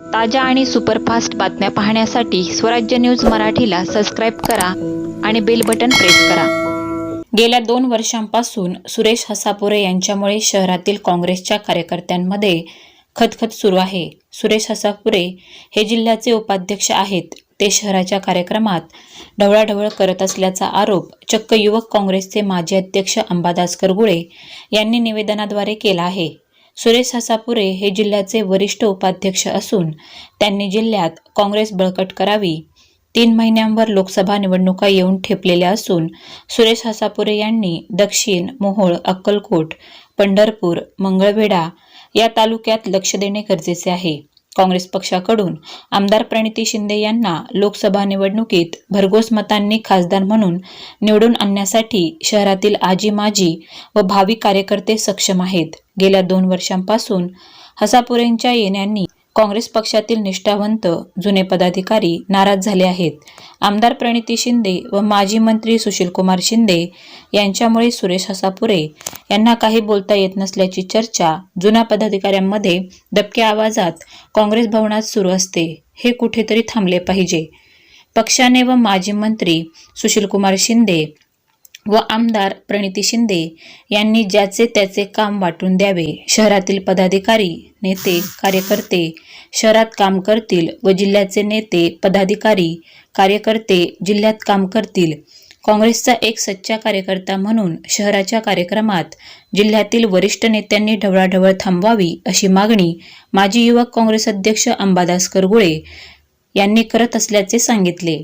ताज्या आणि सुपरफास्ट बातम्या पाहण्यासाठी स्वराज्य न्यूज मराठीला सबस्क्राईब करा आणि बेल बटन प्रेस करा. गेल्या दोन वर्षांपासून सुरेश हसापुरे यांच्यामुळे शहरातील काँग्रेसच्या कार्यकर्त्यांमध्ये खतखत सुरू आहे. सुरेश हसापुरे हे जिल्ह्याचे उपाध्यक्ष आहेत. ते शहराच्या कार्यक्रमात ढवळाढवळ करत असल्याचा आरोप चक्क युवक काँग्रेसचे माजी अध्यक्ष अंबादास करगुळे यांनी निवेदनाद्वारे केला आहे. सुरेश हसापुरे हे जिल्ह्याचे वरिष्ठ उपाध्यक्ष असून त्यांनी जिल्ह्यात काँग्रेस बळकट करावी. तीन महिन्यांवर लोकसभा निवडणुका येऊन ठेपलेल्या असून सुरेश हसापुरे यांनी दक्षिण मोहोळ अक्कलकोट पंढरपूर मंगळवेढा या तालुक्यात लक्ष देणे गरजेचे आहे. काँग्रेस पक्षाकडून आमदार प्रणिती शिंदे यांना लोकसभा निवडणुकीत भरघोस मतांनी खासदार म्हणून निवडून आणण्यासाठी शहरातील आजी माजी व भावी कार्यकर्ते सक्षम आहेत. गेल्या दोन वर्षांपासून हसापुरेंच्या येण्यांनी काँग्रेस पक्षातील निष्ठावंत जुने पदाधिकारी नाराज झाले आहेत. आमदार प्रणिती शिंदे व माजी मंत्री सुशीलकुमार शिंदे यांच्यामुळे सुरेश हसापुरे यांना काही बोलता येत नसल्याची चर्चा जुन्या पदाधिकाऱ्यांमध्ये दबक्या आवाजात काँग्रेस भवनात सुरू असते. हे कुठेतरी थांबले पाहिजे. पक्षाने व माजी मंत्री सुशीलकुमार शिंदे व आमदार प्रणिती शिंदे यांनी ज्याचे त्याचे काम वाटून द्यावे शहरातील पदाधिकारी नेते कार्यकर्ते शहरात काम करतील व जिल्ह्याचे नेते पदाधिकारी कार्यकर्ते जिल्ह्यात काम करतील. काँग्रेसचा एक सच्चा कार्यकर्ता म्हणून शहराच्या कार्यक्रमात जिल्ह्यातील वरिष्ठ नेत्यांनी ढवळाढवळ थांबवावी अशी मागणी माजी युवक काँग्रेस अध्यक्ष अंबादास करगुळे यांनी करत असल्याचे सांगितले.